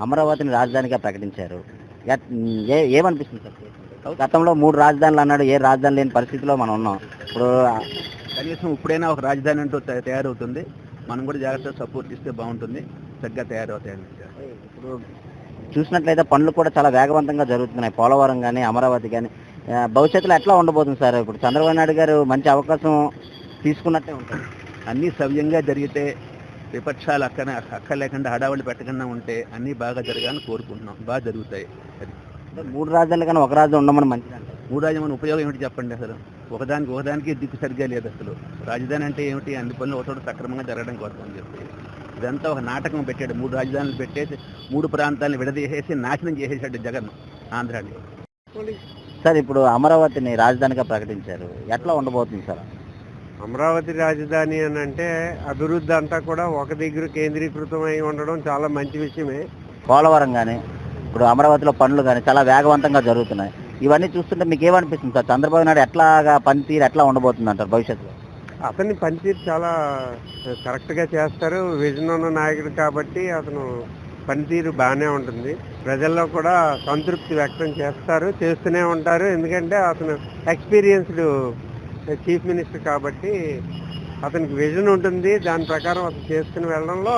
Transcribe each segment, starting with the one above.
అమరావతిని రాజధానిగా ప్రకటించారు. ఏమనిపిస్తుంది సార్? గతంలో మూడు రాజధానులు అన్నాడు ఏ రాజధాని లేని పరిస్థితిలో మనం ఉన్నాం. ఇప్పుడు కనీసం ఇప్పుడైనా ఒక రాజధాని అంటూ తయ- తయారవుతుంది. మనం కూడా జాగ్రత్తగా సపోర్ట్ ఇస్తే బాగుంటుంది. చక్కగా తయారవుతాయని ఇప్పుడు చూసినట్లయితే పనులు కూడా చాలా వేగవంతంగా జరుగుతున్నాయి. పోలవరం కానీ అమరావతి కానీ భవిష్యత్తులో ఎట్లా ఉండబోతుంది సార్? ఇప్పుడు చంద్రబాబు నాయుడు గారు మంచి అవకాశం తీసుకున్నట్టే ఉంటుంది. అన్నీ సవ్యంగా జరిగితే విపక్షాలు అక్కన అక్క లేకుండా హడావళి పెట్టకుండా ఉంటే అన్నీ బాగా జరగాలని కోరుకుంటున్నాం. బాగా జరుగుతాయి. మూడు రాజధానులు కానీ ఒక రాజధాని ఉండమని మంచిది మూడు రాజధాని ఉపయోగం ఏమిటి చెప్పండి అసలు? ఒకదానికి ఒకదానికి దిక్కు సరిగ్గా లేదు అసలు. రాజధాని అంటే ఏమిటి? అన్ని పనులు ఒకటోటి సక్రమంగా జరగడం కోసం అని చెప్పి. ఇదంతా ఒక నాటకం పెట్టాడు. మూడు రాజధానులు పెట్టేసి మూడు ప్రాంతాలను విడదీసేసి నాశనం చేసేసాడు జగన్ ఆంధ్రాని. సార్ ఇప్పుడు అమరావతిని రాజధానిగా ప్రకటించారు. ఎట్లా ఉండబోతుంది సార్? అమరావతి రాజధాని అని అంటే అభివృద్ధి అంతా కూడా ఒక దగ్గర కేంద్రీకృతం అయి ఉండడం చాలా మంచి విషయమే. పోలవరం కానీ ఇప్పుడు అమరావతిలో పనులు కానీ చాలా వేగవంతంగా జరుగుతున్నాయి. ఇవన్నీ చూస్తుంటే మీకు ఏమనిపిస్తుంది సార్? చంద్రబాబు నాయుడు ఎట్లాగా పనితీరు ఎట్లా ఉండబోతుంది అంటారు భవిష్యత్తులో? అతని పనితీరు చాలా కరెక్ట్గా చేస్తారు. విజన్ ఉన్న నాయకుడు కాబట్టి అతను పనితీరు బాగానే ఉంటుంది. ప్రజల్లో కూడా సంతృప్తి వ్యక్తం చేస్తారు చేస్తూనే ఉంటారు. ఎందుకంటే అతను ఎక్స్పీరియన్స్డ్ చీఫ్ మినిస్టర్ కాబట్టి అతనికి విజన్ ఉంటుంది. దాని ప్రకారం అతను చేసుకుని వెళ్ళడంలో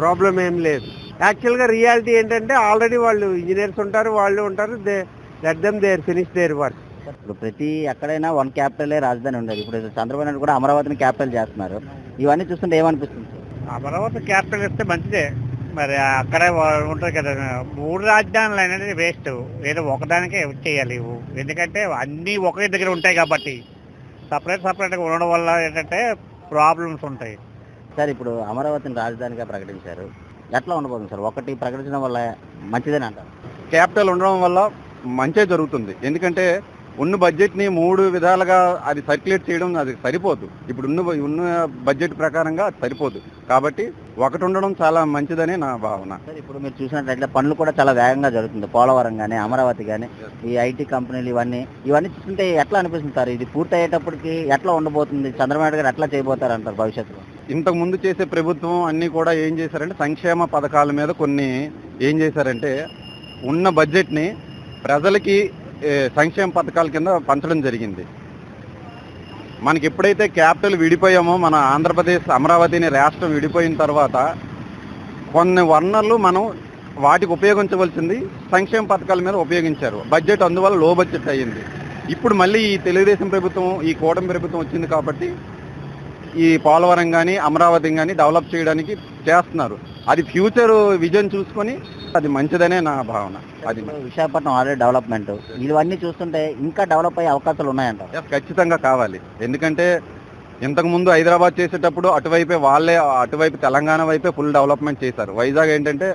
ప్రాబ్లం ఏం లేదు. యాక్చువల్గా రియాలిటీ ఏంటంటే ఆల్రెడీ వాళ్ళు ఇంజనీర్స్ ఉంటారు వాళ్ళు ఉంటారు. They let them their finish their work ఇప్పుడు ప్రతి ఎక్కడైనా వన్ క్యాపిటలే రాజధాని ఉండేది. ఇప్పుడు చంద్రబాబు నాయుడు కూడా అమరావతిని క్యాపిటల్ చేస్తున్నారు. ఇవన్నీ చూస్తుంటే ఏమనిపిస్తుంది? అమరావతి క్యాపిటల్ ఇస్తే మంచిదే. మరి అక్కడే ఉంటుంది కదా. మూడు రాజధానులు అనేది వేస్ట్ ఏదో ఒకదానికే చేయాలి ఎందుకంటే అన్నీ ఒకే దగ్గర ఉంటాయి కాబట్టి. సపరేట్ సపరేట్గా ఉండడం వల్ల ఏంటంటే ప్రాబ్లమ్స్ ఉంటాయి. సార్ ఇప్పుడు అమరావతిని రాజధానిగా ప్రకటించారు. ఎట్లా ఉండబోతుంది సార్? ఒకటి ప్రకటించడం వల్ల మంచిదని అంటారు? క్యాపిటల్ ఉండడం వల్ల మంచే జరుగుతుంది. ఎందుకంటే ఉన్న బడ్జెట్ని మూడు విధాలుగా అది సర్క్యులేట్ చేయడం అది సరిపోదు. ఇప్పుడు ఉన్న ఉన్న బడ్జెట్ ప్రకారంగా అది సరిపోదు. కాబట్టి ఒకటి ఉండడం చాలా మంచిదని నా భావన. ఇప్పుడు మీరు చూసినట్లయితే పనులు కూడా చాలా వేగంగా జరుగుతుంది. పోలవరం కానీ అమరావతి కానీ ఈ ఐటీ కంపెనీలు ఇవన్నీ ఇవన్నీ చూస్తుంటే ఎట్లా అనిపిస్తుంది సార్? ఇది పూర్తి అయ్యేటప్పటికి ఎట్లా ఉండబోతుంది? చంద్రబాబు గారు ఎట్లా చేయబోతారు అంటారు భవిష్యత్తులో? ఇంతకు ముందు చేసే ప్రభుత్వం అన్నీ కూడా ఏం చేశారంటే సంక్షేమ పథకాల మీద కొన్ని ఏం చేశారంటే ఉన్న బడ్జెట్ని ప్రజలకి సంక్షేమ పథకాల కింద పంచడం జరిగింది. మనకి ఎప్పుడైతే క్యాపిటల్ విడిపోయామో మన ఆంధ్రప్రదేశ్ అమరావతిని రాష్ట్రం విడిపోయిన తర్వాత కొన్ని వనరులు మనం వాటికి ఉపయోగించవలసింది సంక్షేమ పథకాల మీద ఉపయోగించారు. బడ్జెట్ అందువల్ల లో బడ్జెట్ అయ్యింది. ఇప్పుడు మళ్ళీ ఈ తెలుగుదేశం ప్రభుత్వం ఈ కూటమి ప్రభుత్వం వచ్చింది కాబట్టి ఈ పోలవరం కానీ అమరావతి కానీ డెవలప్ చేయడానికి చేస్తున్నారు. అది ఫ్యూచర్ విజన్ చూసుకొని అది మంచిదనే నా భావన. అది విశాఖపట్నం ఆల్రెడీ డెవలప్మెంట్ ఇవన్నీ చూస్తుంటే ఇంకా డెవలప్ అయ్యే అవకాశాలు ఉన్నాయంటారు Yes, ఖచ్చితంగా కావాలి. ఎందుకంటే ఇంతకు ముందు హైదరాబాద్ చేసేటప్పుడు అటువైపే వాళ్ళే అటువైపు తెలంగాణ వైపే ఫుల్ డెవలప్మెంట్ చేశారు. వైజాగ్ ఏంటంటే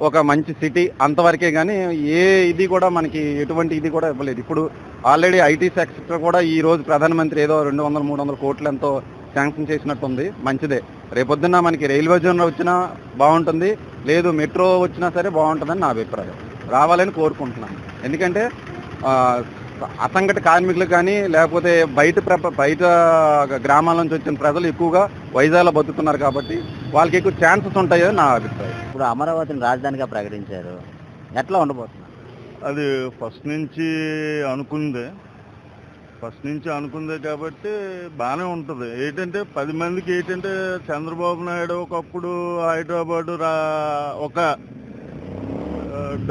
ఒక మంచి సిటీ అంతవరకే కానీ ఏ ఇది కూడా మనకి ఎటువంటి ఇది కూడా ఇవ్వలేదు. ఇప్పుడు ఆల్రెడీ ఐటీ సెక్టర్ కూడా ఈ రోజు ప్రధానమంత్రి ఏదో రెండు వందల మూడు వందల కోట్లు ఎంతో శాంక్షన్ చేసినట్టుంది. మంచిదే. రేపొద్దున్న మనకి రైల్వే జోన్ వచ్చినా బాగుంటుంది. లేదు మెట్రో వచ్చినా సరే బాగుంటుందని నా అభిప్రాయం. రావాలని కోరుకుంటున్నాను. ఎందుకంటే ఆ, అసంఘటిత కార్మికులు కానీ లేకపోతే బయట ప్ర- బయట గ్రామాల నుంచి వచ్చిన ప్రజలు ఎక్కువగా వైజాగ్లో బతుకుతున్నారు కాబట్టి వాళ్ళకి ఎక్కువ ఛాన్సెస్ ఉంటాయని నా అభిప్రాయం. ఇప్పుడు అమరావతిని రాజధానిగా ప్రకటించారు. ఎట్లా ఉండబోతున్నారు? అది ఫస్ట్ నుంచి అనుకుందే. ఫస్ట్ నుంచి అనుకుందే కాబట్టి బాగానే ఉంటుంది. ఏంటంటే పది మందికి ఏంటంటే చంద్రబాబు నాయుడు ఒకప్పుడు హైదరాబాద్ రా ఒక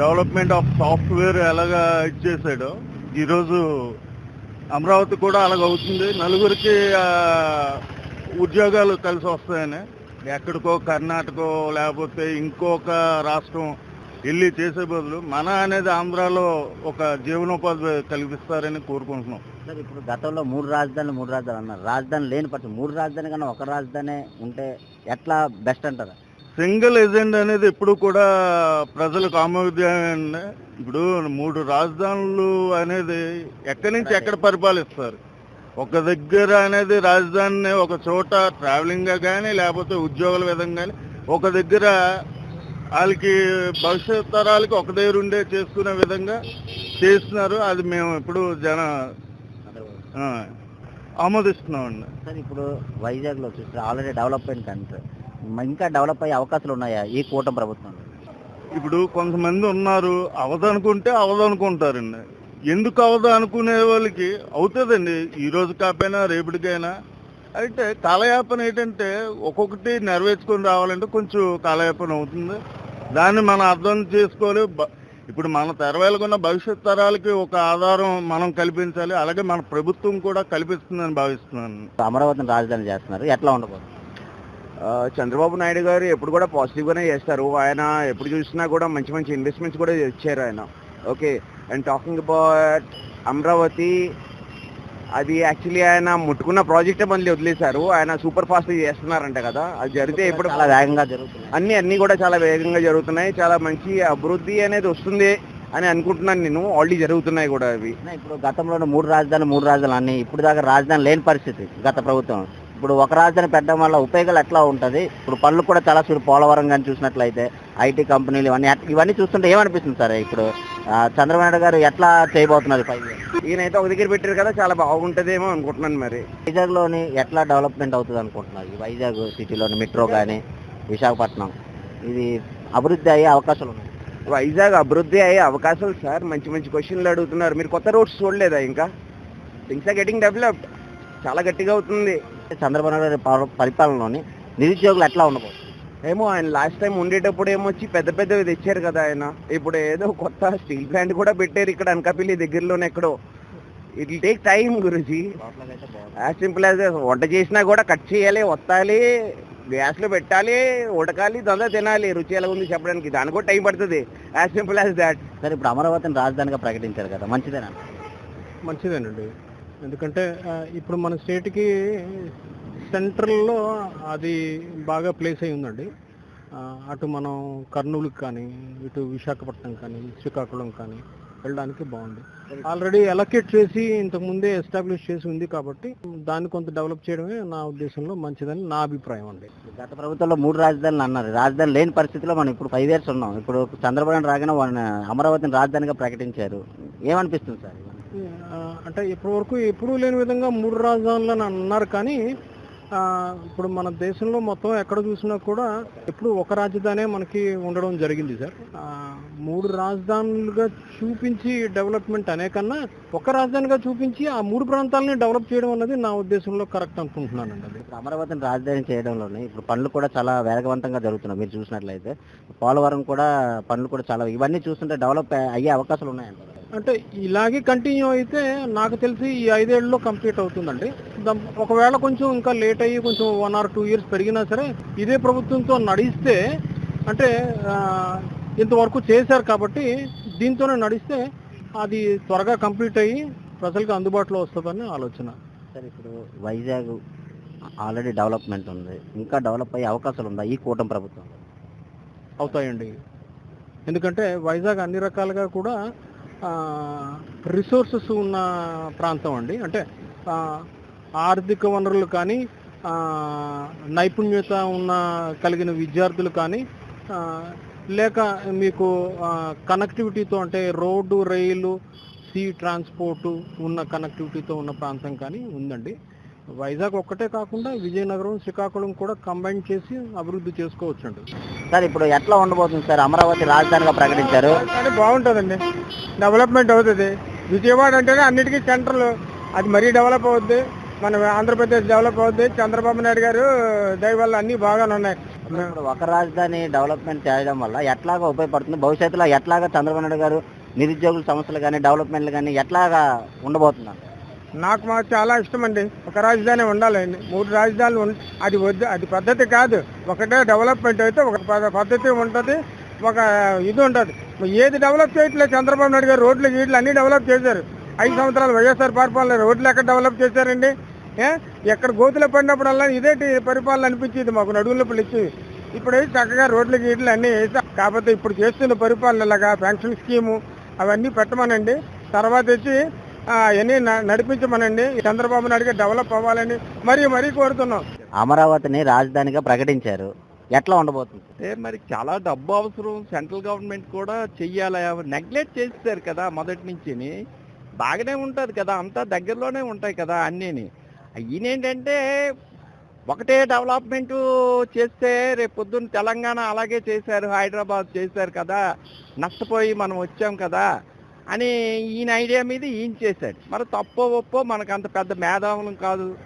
డెవలప్మెంట్ ఆఫ్ సాఫ్ట్వేర్ ఎలాగా ఇచ్చేసాడో ఈరోజు అమరావతి కూడా అలాగ అవుతుంది. నలుగురికి ఉద్యోగాలు కలిసి వస్తాయని. ఎక్కడికో కర్ణాటకో లేకపోతే ఇంకొక రాష్ట్రం వెళ్ళి చేసే బదులు మన అనేది ఆంధ్రాలో ఒక జీవనోపాధి కల్పిస్తారని కోరుకుంటున్నాం. సార్ ఇప్పుడు గతంలో మూడు రాజధానులు మూడు రాజధానులు అన్నారు. రాజధాని లేని పక్షం మూడు రాజధాని కన్నా ఒక రాజధాని ఉంటే ఎట్లా బెస్ట్ అంటారు? సింగిల్ ఏజెంట్ అనేది ఎప్పుడు కూడా ప్రజలకు ఆమోదమే ఇప్పుడు మూడు రాజధానులు అనేది ఎక్కడి నుంచి ఎక్కడ పరిపాలిస్తారు? ఒక దగ్గర అనేది రాజధానిని ఒక చోట ట్రావెలింగ్ కానీ లేకపోతే ఉద్యోగుల విధంగా కానీ ఒక దగ్గర వాళ్ళకి భవిష్యత్ తరాలకి ఒక దగ్గర ఉండే చేసుకునే విధంగా చేస్తున్నారు. అది మేము ఇప్పుడు జన ఆమోదిస్తున్నామండి. సార్ ఇప్పుడు వైజాగ్లో చూస్తే ఆల్రెడీ డెవలప్మెంట్ కంట్రీ ఇంకా డెవలప్ అయ్యే అవకాశాలు ఉన్నాయా ఈ కూటమి ప్రభుత్వంలో? ఇప్పుడు కొంతమంది ఉన్నారు అవదనుకుంటే అవదనుకుంటారండి. ఎందుకు అవదు అనుకునే వాళ్ళకి అవుతుందండి. ఈ రోజు కాకపోయినా రేపటికైనా. అయితే కాలయాపన ఏంటంటే ఒక్కొక్కటి నెరవేర్చుకొని రావాలంటే కొంచెం కాలయాపన అవుతుంది. దాన్ని మనం అర్థం చేసుకోవాలి. బ- ఇప్పుడు మన తెరవేలుకున్న భవిష్యత్ తరాలకి ఒక ఆధారం మనం కల్పించాలి. అలాగే మన ప్రభుత్వం కూడా కల్పిస్తుందని భావిస్తున్నాను. అమరావతిని రాజధాని చేస్తున్నారు. ఎట్లా ఉండబోతుంది? చంద్రబాబు నాయుడు గారు ఎప్పుడు కూడా పాజిటివ్గానే చేస్తారు. ఆయన ఎప్పుడు చూసినా కూడా మంచి మంచి ఇన్వెస్ట్మెంట్స్ కూడా ఇచ్చారు ఆయన. Okay and talking about Amaravati అది యాక్చువల్లీ ఆయన ముట్టుకున్న ప్రాజెక్టే మళ్ళీ వదిలేశారు. ఆయన సూపర్ ఫాస్ట్ చేస్తున్నారంట కదా. అది జరిగితే ఇప్పుడు చాలా వేగంగా జరుగుతుంది అన్ని అన్ని కూడా చాలా వేగంగా జరుగుతున్నాయి. చాలా మంచి అభివృద్ధి అనేది వస్తుంది అని అనుకుంటున్నాను నేను. ఆల్రెడీ జరుగుతున్నాయి కూడా అవి. ఇప్పుడు గతంలో మూడు రాజధానులు మూడు రాజధానులు అన్ని. ఇప్పుడు దాకా రాజధాని లేని పరిస్థితి గత ప్రభుత్వం. ఇప్పుడు ఒక రాజధాని పెట్టడం వల్ల ఉపయోగాలు ఎట్లా ఉంటుంది? ఇప్పుడు పనులు కూడా చాలా చూడు పోలవరం కానీ చూసినట్లయితే ఐటీ కంపెనీలు ఇవన్నీ ఇవన్నీ చూస్తుంటే ఏమనిపిస్తుంది సార్ ఇప్పుడు? చంద్రబాబు గారు ఎట్లా చేయబోతున్నారు పై ఈయనైతే ఒక దగ్గర పెట్టారు కదా చాలా బాగుంటుందేమో అనుకుంటున్నాను మరి. వైజాగ్లోని ఎట్లా డెవలప్మెంట్ అవుతుంది అనుకుంటున్నారు? ఈ వైజాగ్ సిటీలోని మెట్రో కానీ విశాఖపట్నం ఇది అభివృద్ధి అయ్యే అవకాశాలు ఉన్నాయి. వైజాగ్ అభివృద్ధి అయ్యే అవకాశాలు సార్ మంచి మంచి క్వశ్చన్లు అడుగుతున్నారు. మీరు కొత్త రోడ్స్ చూడలేదా ఇంకా? థింగ్స్ ఆర్ గెటింగ్ డెవలప్డ్ చాలా గట్టిగా అవుతుంది. చంద్రబాబు నాయుడు పరిపాలనలోని నిరుద్యోగులు ఎట్లా ఉండబోతుంది ఏమో ఆయన లాస్ట్ టైం ఉండేటప్పుడు ఏమొచ్చి పెద్ద పెద్దవి తెచ్చారు కదా ఆయన. ఇప్పుడు ఏదో కొత్త స్టీల్ ప్లాంట్ కూడా పెట్టారు ఇక్కడ అనకాపల్లి దగ్గరలోనే ఎక్కడో. ఇట్ టేక్ టైం గురించి యాజ్ సింపుల్ యాజ్ వంట చేసినా కూడా కట్ చేయాలి వత్తాలి గ్యాస్లో పెట్టాలి ఉడకాలి తొందర తినాలి. రుచి ఎలా ఉంది చెప్పడానికి దానికి కూడా టైం పడుతుంది. యాజ్ సింపుల్ యాజ్ దాట్ సరే ఇప్పుడు అమరావతిని రాజధానిగా ప్రకటించారు కదా మంచిదేనా? మంచిదేనండి. ఎందుకంటే ఇప్పుడు మన స్టేట్కి సెంట్రల్లో అది బాగా ప్లేస్ అయి ఉందండి. అటు మనం కర్నూలుకి కానీ ఇటు విశాఖపట్నం కానీ శ్రీకాకుళం కానీ వెళ్ళడానికి బాగుంది. ఆల్రెడీ అలొకేట్ చేసి ఇంతకు ముందే ఎస్టాబ్లిష్ చేసి ఉంది కాబట్టి దాన్ని కొంత డెవలప్ చేయడమే నా ఉద్దేశంలో మంచిదని నా అభిప్రాయం అండి. గత ప్రభుత్వంలో మూడు రాజధానులు అన్నారు. రాజధాని లేని పరిస్థితిలో మనం ఇప్పుడు ఫైవ్ ఇయర్స్ ఉన్నాం. ఇప్పుడు చంద్రబాబు రాగానే వాళ్ళని అమరావతిని రాజధానిగా ప్రకటించారు. ఏమనిపిస్తుంది సార్? అంటే ఇప్పటి వరకు ఎప్పుడూ లేని విధంగా మూడు రాజధానులు అని అన్నారు కానీ ఇప్పుడు మన దేశంలో మొత్తం ఎక్కడ చూసినా కూడా ఎప్పుడు ఒక రాజధానే మనకి ఉండడం జరిగింది సార్. ఆ, మూడు రాజధానులుగా చూపించి డెవలప్మెంట్ అనే కన్నా ఒక రాజధానిగా చూపించి ఆ మూడు ప్రాంతాలని డెవలప్ చేయడం అన్నది నా ఉద్దేశంలో కరెక్ట్ అనుకుంటున్నానండి అది. ఇప్పుడు అమరావతిని రాజధాని చేయడంలోనే ఇప్పుడు పనులు కూడా చాలా వేగవంతంగా జరుగుతున్నాయి మీరు చూసినట్లయితే. పోలవరం కూడా పనులు కూడా చాలా ఇవన్నీ చూస్తుంటే డెవలప్ అయ్యే అవకాశాలు ఉన్నాయంటారు అంటే ఇలాగే కంటిన్యూ అయితే నాకు తెలిసి ఈ ఐదేళ్ళలో కంప్లీట్ అవుతుందండి. ఒకవేళ కొంచెం ఇంకా లేట్ అయ్యి కొంచెం వన్ ఆర్ టూ ఇయర్స్ పెరిగినా సరే ఇదే ప్రభుత్వంతో నడిస్తే అంటే ఇంతవరకు చేశారు కాబట్టి దీంతోనే నడిస్తే అది త్వరగా కంప్లీట్ అయ్యి ప్రజలకు అందుబాటులో వస్తుందని ఆలోచన. సరే ఇప్పుడు వైజాగ్ ఆల్రెడీ డెవలప్మెంట్ ఉంది. ఇంకా డెవలప్ అయ్యే అవకాశాలు ఉందా ఈ కూటమి ప్రభుత్వం? అవుతాయండి. ఎందుకంటే వైజాగ్ అన్ని రకాలుగా కూడా రిసోర్సెస్ ఉన్న ప్రాంతం అండి. అంటే ఆర్థిక వనరులు కానీ నైపుణ్యత ఉన్న కలిగిన విద్యార్థులు కానీ లేక మీకు కనెక్టివిటీతో అంటే రోడ్డు రైలు సీ ట్రాన్స్పోర్టు ఉన్న కనెక్టివిటీతో ఉన్న ప్రాంతం కానీ ఉందండి. వైజాగ్ ఒక్కటే కాకుండా విజయనగరం శ్రీకాకుళం కూడా కంబైన్ చేసి అభివృద్ధి చేసుకోవచ్చండి. సార్ ఇప్పుడు ఎట్లా ఉండబోతుంది సార్? అమరావతి రాజధానిగా ప్రకటించారు. కానీ బాగుంటుందండి. డెవలప్మెంట్ అవుతుంది. విజయవాడ అంటేనే అన్నిటికీ సెంట్రల్ అది మరీ డెవలప్ అవుద్ది. మన ఆంధ్రప్రదేశ్ డెవలప్ అవుద్ది. చంద్రబాబు నాయుడు గారు దయ వల్ల అన్ని బాగానే ఉన్నాయి. ఇప్పుడు ఒక రాజధాని డెవలప్మెంట్ చేయడం వల్ల ఎట్లాగా ఉపయోగపడుతుంది? భవిష్యత్తులో ఎట్లాగా చంద్రబాబు నాయుడు గారు నిరుద్యోగుల సమస్యలు కానీ డెవలప్మెంట్లు కానీ ఎట్లాగా ఉండబోతున్నారు? నాకు మా చాలా ఇష్టం అండి. ఒక రాజధాని ఉండాలండి మూడు రాజధానులు అది వద్దు. అది పద్ధతి కాదు. ఒకటే డెవలప్మెంట్ అయితే ఒక పద్ధతి ఉంటుంది. ఒక ఇది ఉంటుంది. ఏది డెవలప్ చేయట్లేదు చంద్రబాబు నాయుడు గారు రోడ్లు గీట్లు అన్నీ డెవలప్ చేశారు. ఐదు సంవత్సరాలు వైఎస్ఆర్ పరిపాలన రోడ్లు ఎక్కడ డెవలప్ చేశారండి? ఎక్కడ గోతులు పడినప్పుడల్లా ఇదేంటి పరిపాలన అనిపించేది మాకు నడువుల పిలిచి ఇప్పుడు చక్కగా రోడ్లు గీట్లు అన్నీ వేసా కాకపోతే ఇప్పుడు చేస్తున్న పరిపాలన ఇలాగా పెన్షన్ స్కీము అవన్నీ పెట్టమనండి. తర్వాత వచ్చి అవన్నీ న- నడిపించమనండి. చంద్రబాబు నాయుడు గారు డెవలప్ అవ్వాలని మరీ మరీ కోరుతున్నాం. అమరావతిని రాజధానిగా ప్రకటించారు. ఎట్లా ఉండబోతుంది? అంటే మరి చాలా డబ్బు అవసరం. సెంట్రల్ గవర్నమెంట్ కూడా చెయ్యాలి. నెగ్లెక్ట్ చేస్తారు కదా మొదటి నుంచి బాగానే ఉంటుంది కదా. అంతా దగ్గరలోనే ఉంటాయి కదా అన్నీని. ఈయనేంటంటే ఒకటే డెవలప్మెంట్ చేస్తే రేపు పొద్దున్న తెలంగాణ అలాగే చేశారు హైదరాబాద్ చేశారు కదా నష్టపోయి మనం వచ్చాం కదా అని ఈయన ఐడియా మీద ఈయన చేశాడు. మరి తప్పో ఒప్పో మనకు అంత పెద్ద మేధావులం కాదు.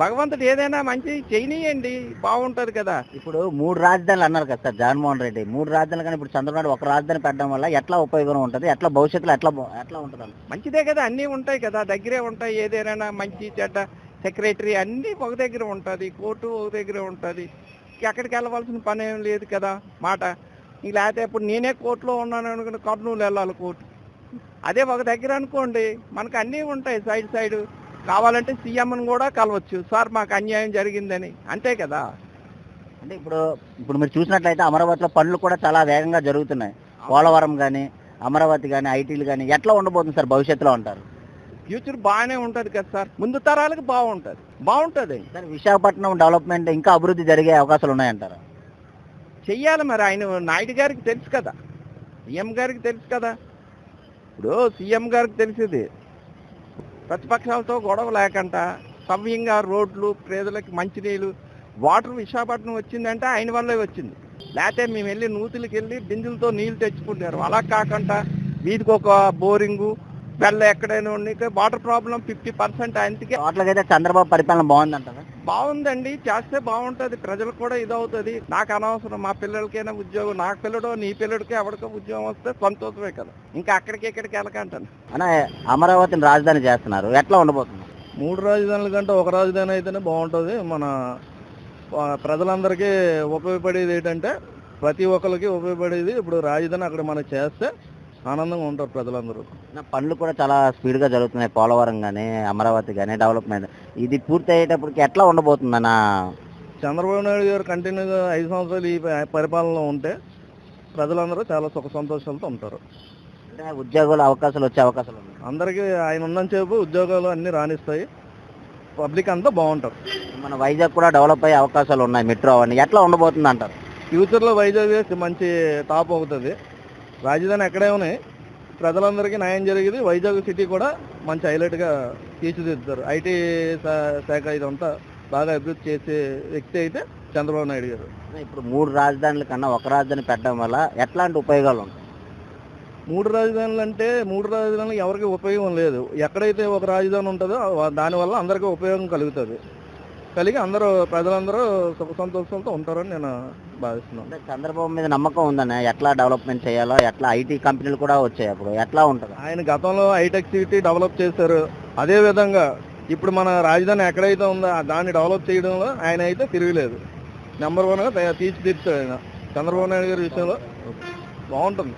భగవంతుడు ఏదైనా మంచి చేయనీయండి బాగుంటుంది కదా. ఇప్పుడు మూడు రాజధానులు అన్నారు కదా సార్ జగన్మోహన్ రెడ్డి. మూడు రాజధానులు కానీ ఇప్పుడు చంద్రబాబు ఒక రాజధాని పెట్టడం వల్ల ఎట్లా ఉపయోగం ఉంటుంది? ఎట్లా భవిష్యత్తులో ఎట్లా ఎట్లా ఉంటుంది? మంచిదే కదా అన్నీ ఉంటాయి కదా. దగ్గరే ఉంటాయి ఏదైనా మంచి చెడ్డ సెక్రటరీ అన్నీ ఒక దగ్గర ఉంటుంది. కోర్టు ఒక దగ్గర ఉంటుంది. ఎక్కడికి వెళ్ళవలసిన పని ఏం లేదు కదా మాట. ఇంక లేకపోతే ఇప్పుడు నేనే కోర్టులో ఉన్నాను అనుకుని కర్నూలు వెళ్ళాలి కోర్టు. అదే ఒక దగ్గర అనుకోండి మనకు అన్నీ ఉంటాయి సైడ్ సైడ్. కావాలంటే సీఎంని కూడా కలవచ్చు. సార్ మాకు అన్యాయం జరిగిందని. అంతే కదా? అంటే ఇప్పుడు ఇప్పుడు మీరు చూసినట్లయితే అమరావతిలో పనులు కూడా చాలా వేగంగా జరుగుతున్నాయి. పోలవరం కానీ అమరావతి కానీ ఐటీలు కానీ ఎట్లా ఉండబోతుంది సార్ భవిష్యత్తులో అంటారు? ఫ్యూచర్ బాగానే ఉంటుంది కదా సార్. ముందు తరాలకు బాగుంటుంది. బాగుంటుంది. సార్ విశాఖపట్నం డెవలప్మెంట్ ఇంకా అభివృద్ధి జరిగే అవకాశాలు ఉన్నాయంటారా? చెయ్యాలి మరి. ఆయన నాయుడు గారికి తెలుసు కదా. సీఎం గారికి తెలుసు కదా. ఇప్పుడు సీఎం గారికి తెలిసింది ప్రతిపక్షాలతో గొడవ లేకుండా సవ్యంగా రోడ్లు పేదలకి మంచినీళ్ళు వాటర్ విశాఖపట్నం వచ్చిందంటే ఆయన వల్లే వచ్చింది. లేకపోతే మేము వెళ్ళి నూతులకి వెళ్ళి బిందులతో నీళ్ళు తెచ్చుకుంటారు. అలా కాకుండా వీధికి ఒక బోరింగు వెళ్ళ ఎక్కడైనా ఉండి వాటర్ ప్రాబ్లం ఫిఫ్టీ పర్సెంట్ ఆయనకి. చోట్లకైతే చంద్రబాబు పరిపాలన బాగుందంటారా? బాగుందండి చేస్తే బాగుంటది ప్రజలకు కూడా ఇదవుతుంది. నాకు అనవసరం మా పిల్లలకైనా ఉద్యోగం నాకు పిల్లడో నీ పిల్లడికి ఎవరికో ఉద్యోగం వస్తే సంతోషమే కదా. ఇంకా అక్కడికి ఇక్కడికి వెళ్ళకంటాను. అన్న అమరావతిని రాజధాని చేస్తున్నారు. ఎట్లా ఉండబోతుంది? మూడు రాజధానుల కంటే ఒక రాజధాని అయితేనే బాగుంటుంది. మన ప్రజలందరికీ ఉపయోగపడేది ఏంటంటే ప్రతి ఒక్కరికి ఉపయోగపడేది ఇప్పుడు రాజధాని అక్కడ మనం చేస్తే ఆనందంగా ఉంటారు ప్రజలందరూ. పనులు కూడా చాలా స్పీడ్గా జరుగుతున్నాయి. పోలవరం కానీ అమరావతి కానీ డెవలప్మెంట్. ఇది పూర్తి అయ్యేటప్పటికి ఎట్లా ఉండబోతుంది అన్న? చంద్రబాబు నాయుడు గారు కంటిన్యూగా ఐదు సంవత్సరాలు ఈ పరిపాలనలో ఉంటే ప్రజలందరూ చాలా సుఖ సంతోషాలతో ఉంటారు. అంటే ఉద్యోగాలు అవకాశాలు వచ్చే అవకాశాలు ఉన్నాయి. అందరికీ ఆయన ఉన్నంతసేపు ఉద్యోగాలు అన్నీ రాణిస్తాయి. పబ్లిక్ అంతా బాగుంటారు. మన వైజాగ్ కూడా డెవలప్ అయ్యే అవకాశాలు ఉన్నాయి. మెట్రో అవన్నీ ఎట్లా ఉండబోతుంది అంటారు? ఫ్యూచర్లో వైజాగ్ మంచి టాప్ అవుతుంది. రాజధాని ఎక్కడే ఉన్నాయి. ప్రజలందరికీ న్యాయం జరిగేది. వైజాగ్ సిటీ కూడా మంచి హైలైట్గా తీర్చిదిద్దుతారు. ఐటీ శాఖ ఇదంతా బాగా అభివృద్ధి చేసే వ్యక్తి అయితే చంద్రబాబు నాయుడు గారు. ఇప్పుడు మూడు రాజధానుల కన్నా ఒక రాజధాని పెట్టడం వల్ల ఎట్లాంటి ఉపయోగాలు ఉంటాయి? మూడు రాజధానులు అంటే మూడు రాజధానులు ఎవరికి ఉపయోగం లేదు. ఎక్కడైతే ఒక రాజధాని ఉంటుందో దానివల్ల అందరికీ ఉపయోగం కలుగుతుంది. కలిగి అందరూ ప్రజలందరూ సుఖ సంతోషాలతో ఉంటారని నేను భావిస్తున్నాను. చంద్రబాబు మీద నమ్మకం ఉందన్న ఎట్లా డెవలప్మెంట్ చేయాలో ఎట్లా ఐటీ కంపెనీలు కూడా వచ్చాయి అప్పుడు ఎట్లా ఉంటుంది? ఆయన గతంలో హైటెక్ సిటీ డెవలప్ చేశారు. అదే విధంగా ఇప్పుడు మన రాజధాని ఎక్కడైతే ఉందో దాన్ని డెవలప్ చేయడంలో ఆయన అయితే తిరగలేదు. నెంబర్ వన్గా తీర్చిదిద్దుతాడు ఆయన. చంద్రబాబు నాయుడు గారి విషయంలో బాగుంటుంది.